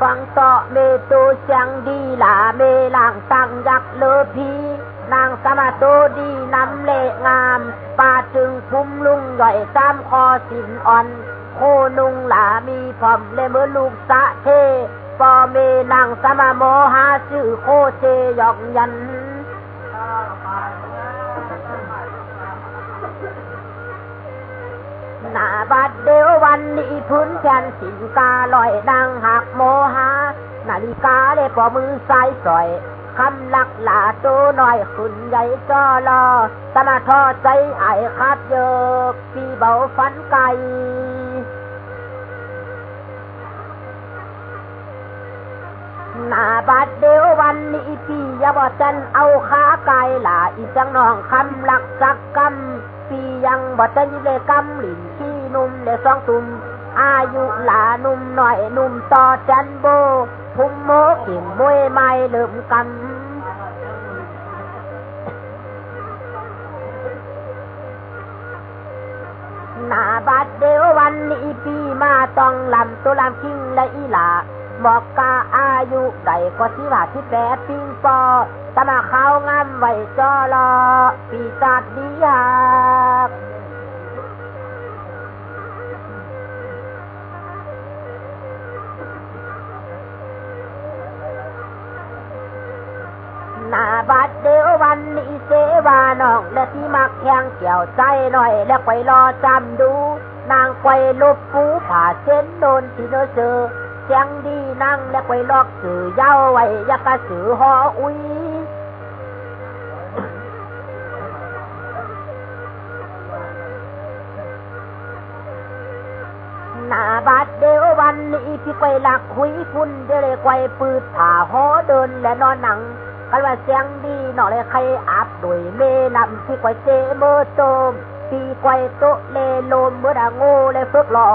ฟังต่อเมตูจังดีหลาเมลางตังยักเลอพีนางสมาโตดีน้ำเละงามปาจึงคุ้มลุงย่อยตามคอสินอ่อน โคนุงหลามีผอมเลเมื่อลูกสะเทปอเมนางสมาโมหาชื่อโคเจยอกยัน หน้าบัดเดียววันนี้พื้นแขนสินกาลอยดังหักโมหา นาฬิกาได้ปอมือซ้ายสอยคำลักหลาตัวน้อยขึ้นใหญ่จอรอตมาทอใจไอ้คัดเยกปีเบาฟันไก่หน้าบัดเดียววันนี้พี่ยาบอจันเอาขาไก่หลาอีจังน้องคำลักจักกำ ปียังบอจันยิเลยกำลินขี้นุ่มเลยสองตุ่มอายุหลานุ่มหน่อยนุ่มต่อจันโบ พุ่มโมกิ่มมวยไม่เริ่มกำหน้าบัดเดียววันนี้ปีมาต้องลำตัวลำคิงและอีหลาบอกกาอายุใดก็สิว่าที่แปดปิงปอตะมาเขางามไว้จอรอปีศาจดียากหา บัดเดียววันนี้เสวาน้องและที่มักแข่งเกี่ยวใจหน่อย แล้วไปรอจำดู นางไกวลบปูผ่าเส้นโดนที่เนอเจอเสียงดีนั่งและไปลอกสื่อเย้าไว้ยากกระสือหออุ้ยนาบาดเดียววันนี้พี่ไปหลักหุยพุ่นเดยวเลยไกวปืดผ่าหอเดินและนอนหนัง กันว่าเสียงดีหน่อเลยใครอาบโดยเมนำที่ไกวเจเมอโตมปีไกวโตเลลมเมื่อดาโง่เลยฝึกหล่อ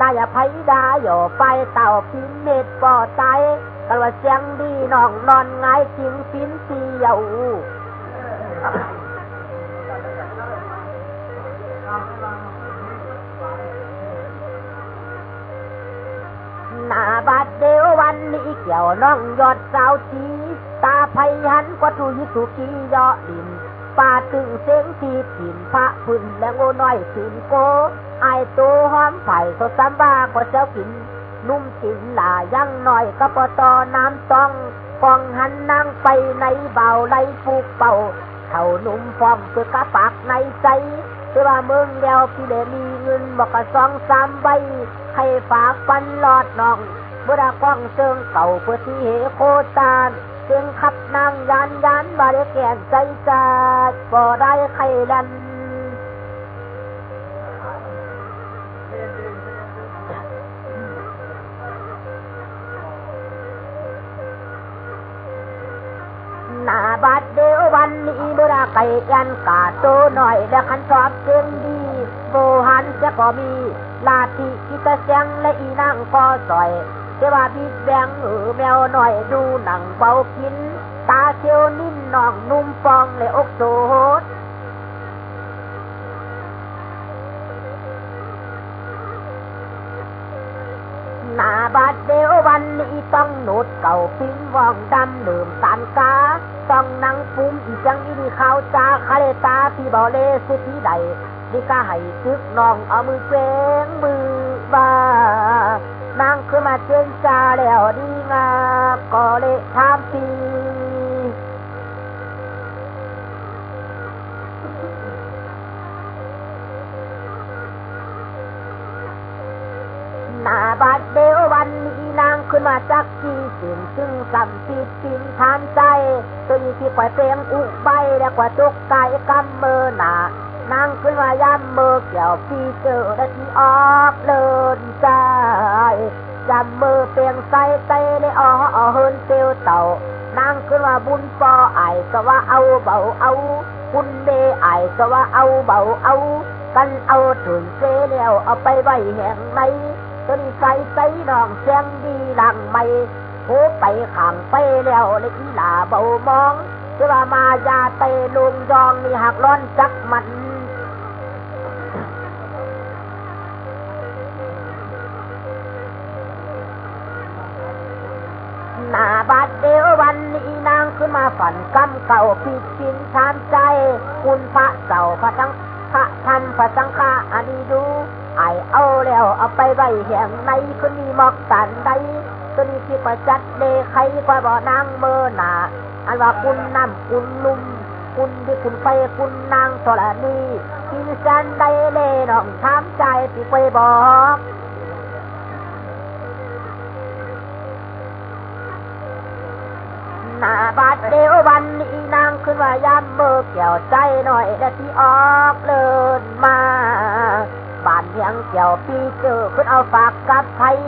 นายไพดาหย่อไปเต่าพินเม็ดปอใจกันว่าเสียงดีน้องนอนง่ายจริงพินเสียวหน้าบาดเดียววันนี้เกี่ยวน้องยอดสาวจี ตาไพหันก็ทุยสุกียอดินป่าตึงเสียงทีถิ่นพระพื้นและโง่น้อยสินโกไอตัวหอมไผ่สดสามบ้าก็เจ้ากิน นุ่มกินหลายังหน่อยก็ปตอน้ำต้องกองหันนางไปในเบาไหลปลูกเป่าเท่านุ่มฟอมเพื่อกระปากในใจแต่ว่าเมืองเดียวพี่เลมีเงินบอกกระสองสามใบให้ฝากปันหลอดน้องเมื่อดากว้างเชิงเก่าเพื่อที่เหโคตาน เสียงขับนางยานยานบาได้แก่นใจจัดบ่ได้ใครลันหน้าบาดเดียววันนี้เมื่อไก่ยันกาโตหน่อยและขันชอบเสียงดีโบหันจะก็มีลาติกิตเสียงและอีนางก็สอย เทว่าบิดแบงเออแมวหน่อยดูหนังเบากิน ตาเขียวนิ่นนองนุ่มฟองและอกโสดหน้าบาดเดียววันนี้ต้องหนุดเก่าปิ้งว่องดำเหลื่อมตันกา ต้องนั่งปุ้มอีจังอีนี่ขาวจ้าคาเลตาพี่บอเลสิที่ใดนี่ก็ให้ซึกน้องเอามือเกงมือบา นางขึ้นมาเจนจาแล้วดีงามก็เลยทำปีนาบาดเดียววันนี้นางขึ้นมาจากที่สิ่งซึ่งสัมปิดปินทานใจตัวนี้ที่ปล่อยเพลงอุบใบแล้วกว่าตกใจกำเมอหนานางขึ้นมาย่ำเมอเกี่ยวพี่เจอและที่ออกเลินใจ ย่ำเมอเปียงใส่เตเลยอ๋ออ๋อเฮินเตียวเต่านางขึ้นมาบุญปอไอก็ว่าเอาเบาเอาบุญเดไอก็ว่าเอาเบาเอากันเอาถึงเสแล้วเอาไปไว้แห่งไหนจนใส่ใจน้องเสียงดีหลังไม่โหไปข้างไปแล้วเลยอีหลาเบามองจะว่ามายาเตลุงยองนี่หักร้อนจักมัน เก่าผิดชินชามใจ คุณพระเจ้าพระทั้งพระธรรมพระสังฆาอันนี้ดู ไอเอาแล้วเอาไปไว้แห่งในคนมีหมอกสันใดตัวนี้ที่ประจัดเดใครกว่าบ่อนางเมื่อหนาอันว่าคุณน้ำคุณนุ่มคุณที่คุณไปคุณนางตรณีกินสันใดเล่น้องถามใจที่ไปบอกนาบาดเดางขึ้นว่ายามเบิกเกี่ยวใจหน่อยและที่ออกเลินมาบ้านเลียงเกี่ยวปีเจอขึ้นเอาฝากกับไทย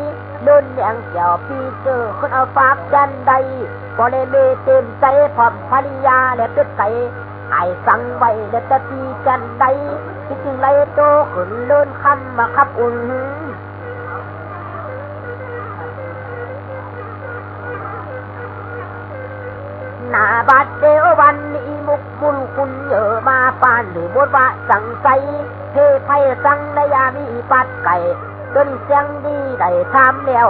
ลุ่นเลียงเกี่ยวปีเจอขึ้นเอาฝากยันใดก็เลยเมเต็มใจพร้อมภรรยาและเป็ดไก่ไอสังไว้และตะตีจันใดคิดถึงไรโตขึ้นเลื่นคำมาขับอุ่นหน้าบัด หรือบทว่าสังไสเทไพสังนยามีปัดไก่จนเสียงดีได้ทำแล้ว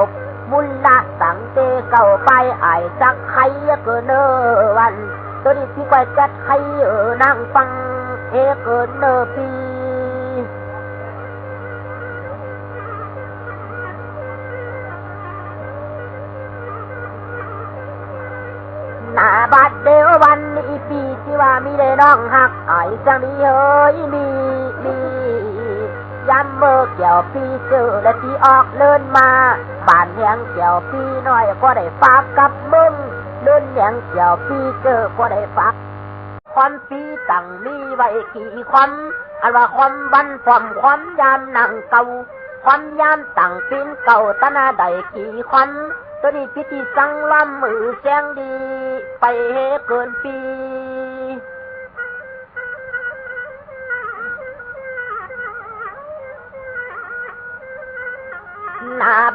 บุญละสังเตเก่าไปไอสักใครเกินเนอวันตัวนี้ที่ไปจัดใครเออนั่งฟังเอเกินเนอปีหน้าบัดเดววันนี้ปีที่ว่ามีได้น้องหัก ไอ้จังนี้เฮ้ยมีมียำเมื่อเกี่ยวปีเจอและที่ออกเลินมาบ้านเลี้ยงเกี่ยวปีน้อยก็ได้ฝากกับมึงเลินเลี้ยงเกี่ยวปีเจอก็ได้ฝากความปีตั้งมีไว้กี่ความอันว่าความวันความความยามหนังเก่าความยามตั้งปีนเก่าตะนาใดกี่ความตัวนี้พิธีสังลำมือแสงดี ไปเฮเกินปี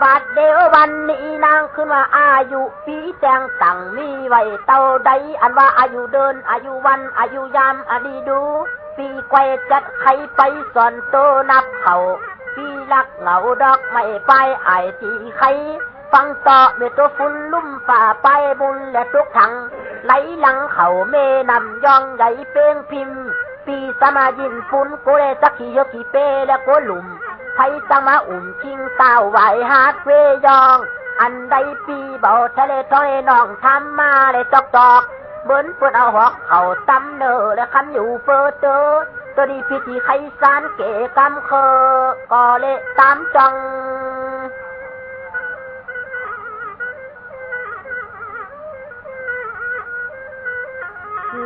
บาดเดียววันนี้นางขึ้นมาอายุปีแจงตั้งมีไว้เต่าใดอันว่าอายุเดิน อายุวัน อายุยามอันนี้ดู ปีไกวจัดใครไปสอนโตนับเขาปีลักเหงาดอกไม่ไปไอายที่ใครฟังต่อเมตัวฝุ่นลุ่มฝ่าไปบุญและทุกถังไหลหลังเขาเมนำย่องใหญ่เป้งพิมพ์ ปีสมายินฝุ่นโกเลสักขีโยกีเปและโกหลุม ไทยตังมาอุ่มคิงเต้าไหวฮาดเวยอง อันใดปีเบาทะเลทอยน้องทำมาเลยจอกจอกเบิ้นเปิดเอาหอกเขาตำเนอและคันอยู่เฟอเตอตัวดีพิธีไขสารเก๋กำเคอก็เละตามจัง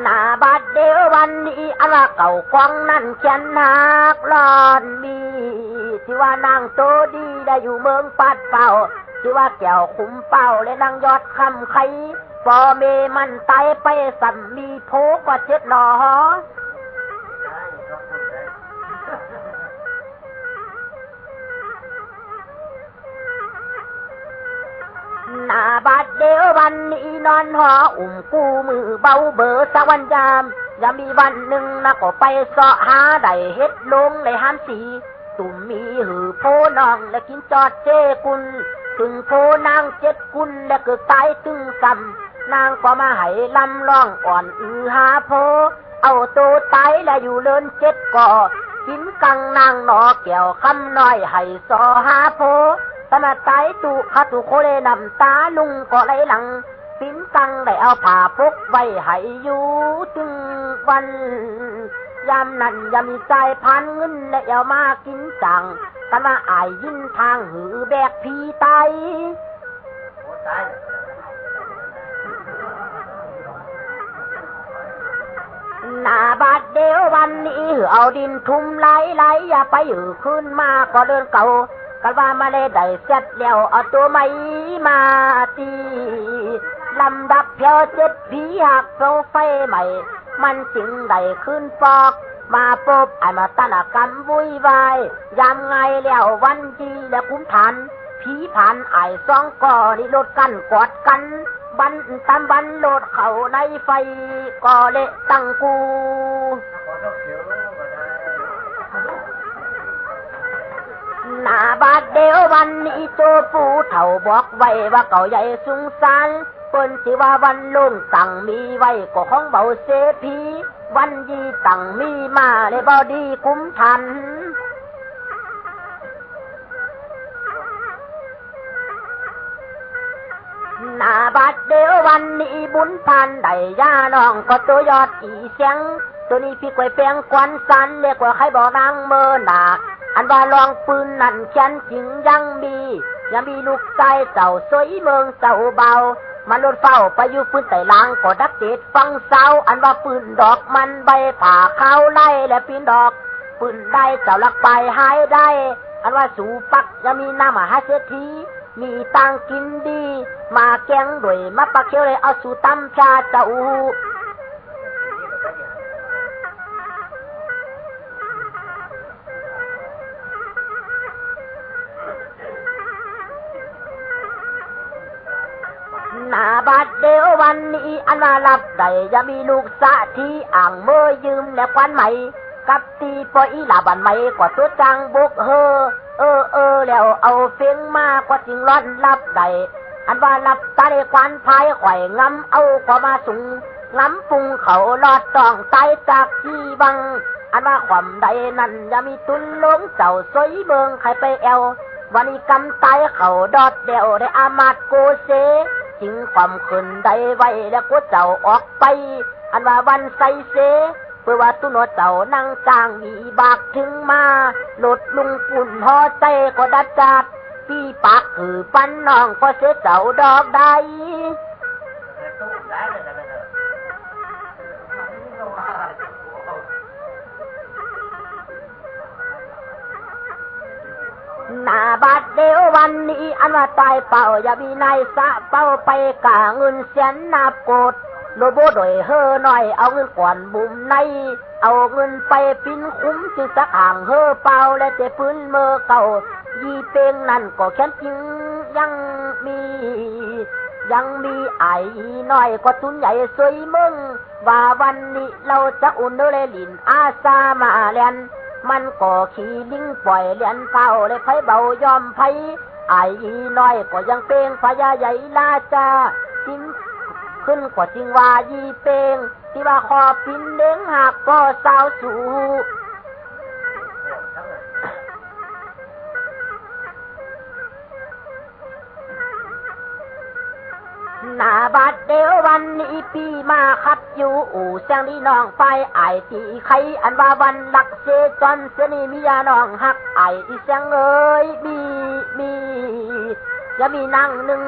หน้าบาดเดียววันนี้อันว่าเก่าควงนั่นเขียนนักรอนมี ที่ว่านางโตดีได้อยู่เมืองปัดเป่าที่ว่าแก้วคุ้มเป่าและนางยอดคำไข่ปอเมมันตายไปสัมมีโพกว่าเจ็ดหนอหน้าบาดเดียววันนี้นอนหออุ่มกู้มือเบาเบอสักวันยามยามีวันหนึ่งนะก็ไปเสาะหาได้เฮ็ดลงเลยห้ามสี ตุ่มมีหือโพนองและกินจอดเจกุลถึงโพนางเจ็ดกุลและก็ตายตึงซ้ำนางก็มาให้ลำร้องอ่อนอือหาโพ เอาโตตายและอยู่เลินเจ็ดก่อกินกังนางหนอแก้วคำน้อยให้สอหาโพตมาตายตุขาตุโคเลนำตาลุงก็ไหลหลังปิ้นตังได้เอาผ้าพกไว้ให้อยู่ถึงวัน ยามนั้นยามีใจพันเงินและเอามากินจังกันมาอายยินทางหือแบกพีไตหน้าบาดเดียววันนี้เอาดินทุ่มไหลไหลอย่าไปอยู่ขึ้นมาก็เดินเก่ากันว่ามาเลยได้เสร็จแล้วเอาตัวไม่มาตีลำดับเพียวเจ็ดผีหักเปลวไฟใหม่ มันจึงได้ขึ้นฟอก มาปบไอ้มาตนกรรมวุ่ยวายยามไงแล้ววันดีแล้วคุ้มฐานผีผ่านไอ้สองก่อนี่ลดกันกอดกันบันตามบันโลดเขาในไฟก่อเละตั้งกูหน้าบาดเดียววันนี้โตปูเถ่าบอกไว้ว่าเก่าใหญ่สุงสาร ปิ้นสิว่าวันลุงตั้งมีไว้ก็ของเบาเสพีวันยีตั้งมีมาเลยบ่ดีคุ้มทันหนาบัดเดียววันนี้บุญพันได้ยาน้องก็ตัวยอดอีเสียง ตัวนี้พี่กวยเปียงควันสันเรียกว่าใครบอกนางเมินหนาอันว่าลองปืนนั่นเขียนจริงยังมี ยังมีลูกใจเจ้าสวยเมืองเจ้าเบา มนุษย์เฝ้าไปอยู่ปืนไต่ลางก็ดักเจ็ดฟังเส้าอันว่าปืนดอกมันใบผ่าเข้าไล่และปีนดอกปืนได้เจ้าลักไปหายได้ อันว่าสูปักยังมีน้ำมหาเศรษฐีมีตังกินดี มาแกงด้วยมาปักเขียวเลยเอาสู่ตำชาเจ้า เดววันนี้อันว่ารับได้จะมีลูกสะที่อ่างเมื่อยืมและควันไหม่กับตีปอยอีหลาบันไหมกว่าตัวจังบุกเฮอเออเออแล้วเอาเฟียงมากกว่าจริงร้อนรับได้อันว่ารับตาได้ควันพายไข่งำเอากว่ามาสูงงำปุงเขาลอดต้องตายจากที่บัง อันว่าความใดนั้นอย่ามีตุนลงเจ้าสวยเบิงใครไปแอววันนี้กำตายเขาดอดเดียวได้อามาดโกเซ จิงความขึ้นได้ไว้แล้วก็เจ้าออกไป อันว่าวันใสเสเพื่อว่าตุนเจ้านั่งจ้างมีบากถึงมาหลดลุงปุ่นหอใจก็ดัดจัดพี่ปากคือปันน้องก็เสียเจ้าดอกได้ หน้าบาดเดียววันนี้อันว่าตายเป่าอย่ามีนายสะเป่าไปกาเงินเสียนนาโกดโลโบโดยเฮอหน่อยเอาเงินก่อนบุ่มใน เอาเงินไปปิ้นคุ้มจึงสักห่างเฮอเป่าและเจพื้นเมื่อเก่า ยีเปงนั่นก็แค่นจริงยังมียังมีไอ้น้อยก็ทุนใหญ่สวยมึง ว่าวันนี้เราจะอุ่นเดลยลินอาซามาเลียน มันก็ขี่ลิงปล่อยเลียนเฝ้าเลยไผเบายอมไผไอ้น้อยก็ยังเปงพญาใหญ่ลาจาจริงขึ้นกว่าจริงว่ายีเปงที่ว่าคอปินเล้งหักก็สาวสู หน้าบาดเดียววันนี้ปีมาขับอยู่อู่เสียงนี่น้องไปไอตีใครอันว่าวันหลักเซจอนเสียนี่มียาน้องหักไออีเสียงเอ้ยมีมีจะมีนั่งหนึ่ง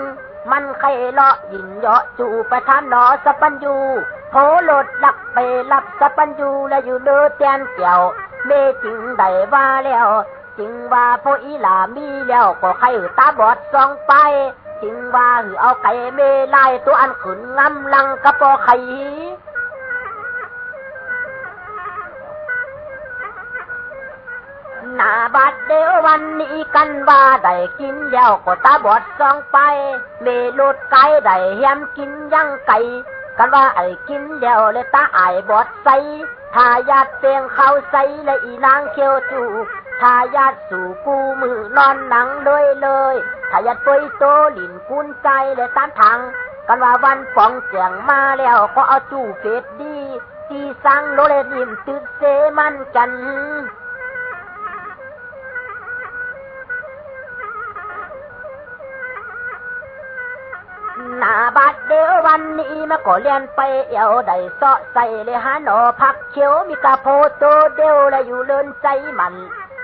มันใครเลาะยินเยาะจูไปทานหนอสปันยูโผลดหลักไปรับสปันยูและอยู่เลือเตียนเกี่ยวเมจริงได้ว่าแล้ว จริงว่าพออีหลามีแล้วก็ใครตาบอดส่องไป จริงว่าหือเอาไก่เมลายตัวอันขืนงำลังกระปอไข่หน้าบาดเดียววันนี้กันว่าได้กินแล้วก็ตาบอดส่องไป เมลุดไก่ได้เฮียมกินยังไก่กันว่าไอ้กินแล้วเลยตาไอ้ายบอดใสทายาทเตียงเขาใสและอีนางเขียวจูทายาทสู่กูมือนอนหนังเลยเลย ทยาทปยโตหลินกุนใจและตามทางกันว่าวันปองเจียงมาแล้วก็เอาจู่เฟดดีที่สั่งโลเลนิมตึกเซมันกันหน้าบาดเดียววันนี้มาก็เลียนไปเอวได้เสาะใส่เลยหาหนอผักเขียวมีกระโพโตเดียวและอยู่เลินใจมัน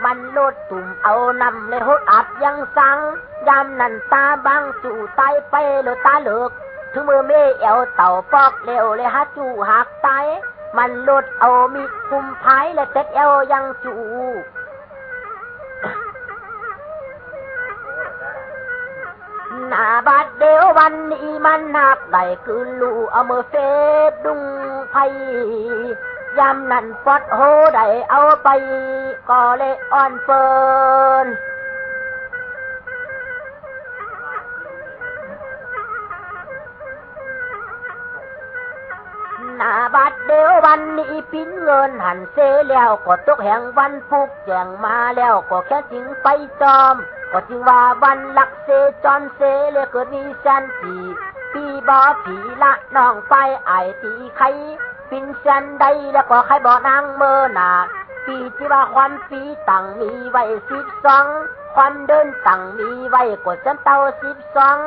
มันโลดตุ่มเอานำเลยหดอับยังสัง ยามนันตาบังจู่ตายไปเลยตาเหลือกถึงมือเมเอวเต่าปอกเร็วเลยหาจู่หักตายมันโลดเอามีคุมพายและเต็ดเอวยังจู่หน้าบาดเดียววันนี้มันหนักได้คืนลูเอามือเฟดดุงไพ ยามนั้นปอดโหได้เอาไปก็เลยอ่อนเฟินหน้าบาดเดียววันนี้ปิ้นเงินหันเซแล้วก็ตกแห่งวันฟุกแจงมาแล้วก็แค่จิงไปจอม ก็จริงว่าวันหลักเซจอนเซเลยเกิดมีสันทีปีบอผีละน้องไปไอตีไข ปินเซนใดแล้วก็ใครบ่นางเมื่อหนาปีที่ว่าความปีตั้งมีไว้สิบสองความเดินตั้งมีไว้กดจนเต้าสิบสอง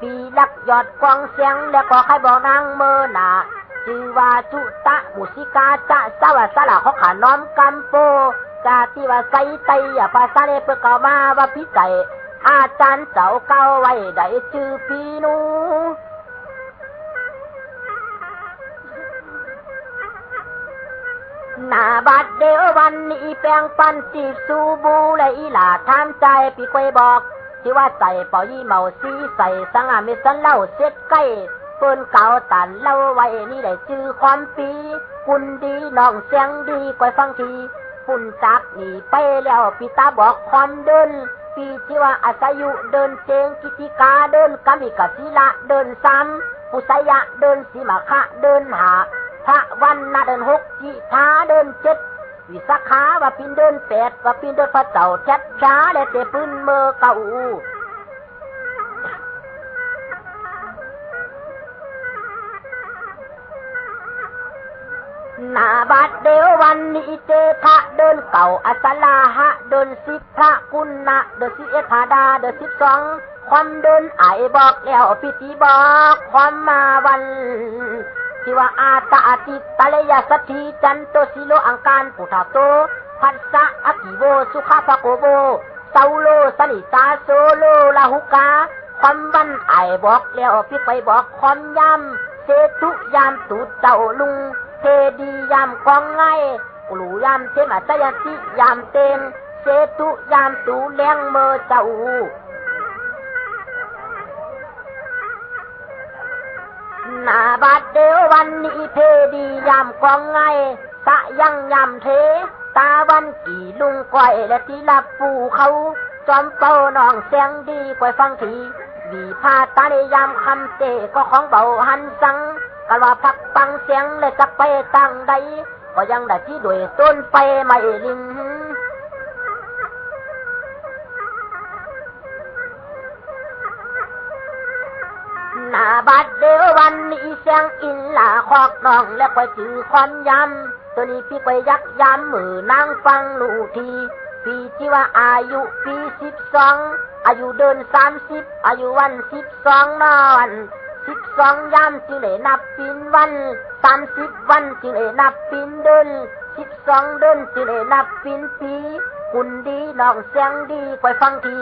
ปีลักยอดกวางเสียงแล้วก็ใครบ่นางเมื่อหนาชื่อว่าจุตะมุสิกาจะสวัสละเขาขาน้อมกำโปจาติว่าไซไตอย่าภาษาเนเปเก่ามาว่าพิจัยอาจารย์เจ้าเก่าไว้ได้ชื่อปีหนู หน้าบัดเดียววันนี้แปลงปันจีบสูบูและอีหลาทามใจปีกวยบอกที่ว่าใส่ปอยี่เมาซีใส่สังอามิสันเล่าเช็ดใกล้เปิ้นเก่าตันเล่าไว้นี่ได้ชื่อความปีกุนดีน้องเสียงดีกวยฟังทีปุ่นจักหนีไปแล้วปีตาบอกความเดินปีที่ว่าอาศัยอยู่เดินเจงกิติกาเดินกามิกาศิละเดินซ้ำปุสยะเดินสีมาคะเดินหา พระวันนาเดินหกจิทาเดินเจ็ดวิสาขาว่าปินเดินแปดว่าปินเดินพระเจ้าแจ็ดช้าและเตปืนเมื่อเก่าหน้าบาดเดียววันนี้เจทะเดินเก่าอัสลาหะเดินสิบพระกุณนะเดินสิบเอ็ดพาดาเดินสิบสองความเดินไอบอกแล้วพิธีบอกความมาวัน ว่าอาตาอาติตะเลยาสตถีจันโตสิโลอังการปุถาโตพัสสะอากิโวสุขาปะโกโบเซาโลสนิตาโซโลลาหุกาความวันไอบอกแล้วพี่ไปบอกความยำเซตุยามตูเจ้าลุงเทดียามกองไงกลูยามเทมาสยติยามเต็มเซตุยามตูเลียงเมอเจ้าหนาบาดเดียว วันนี้เพดียามกองไงสะยังยามเท ตาวันกี่ลุงก้อยและที่ลับปูเขาจอมเป้าน้องเสียงดีกว่าฟังทีวีพาตาในยามคำเตก็ของเบาหันสังกันว่าพักปังเสียงและจะไปตั้งใดก็ยังได้ที่ด้วยต้นไฟไม่ลิน หน้าบัดเดียววันนี้เสียงอินลาคอกน้องและก็จือความยำตัวนี้พี่ไปยักยำมือนางฟังลูทีปีที่ว่าอายุปีสิบสองอายุเดินสามสิบอายุวันสิบสองนอนสิบสองยำจึงได้นับปีนวันสามสิบวันจึงได้นับปีนเดินสิบสองเดินจึงได้นับปีนปีคุณดีน้องเสียงดีไปฟังที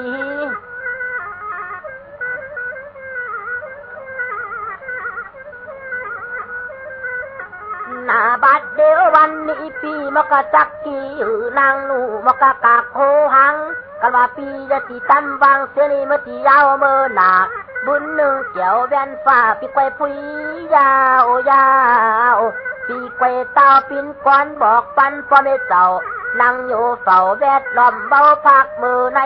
หน้าบัดเดียววันนี้ปีมกะจักกีหือนางหนูมกะกากโคหังกันว่าปีจะตีตั้มบางเสียนี่มตียาวเมื่อหนาบุญหนึ่งเกี่ยวแบนฟ้าปีไกวพุยยาวยาวปีไกวเต้าปินก้อนบอกปันพ่อแม่เจ้านั่งอยู่เฝ้าแวดล้อมเบาพักมือใน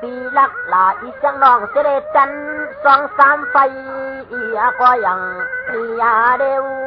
ปีลักลาอีเสียงน้องเสด็จจันสองสามไฟอียก็ยังมียาเดียว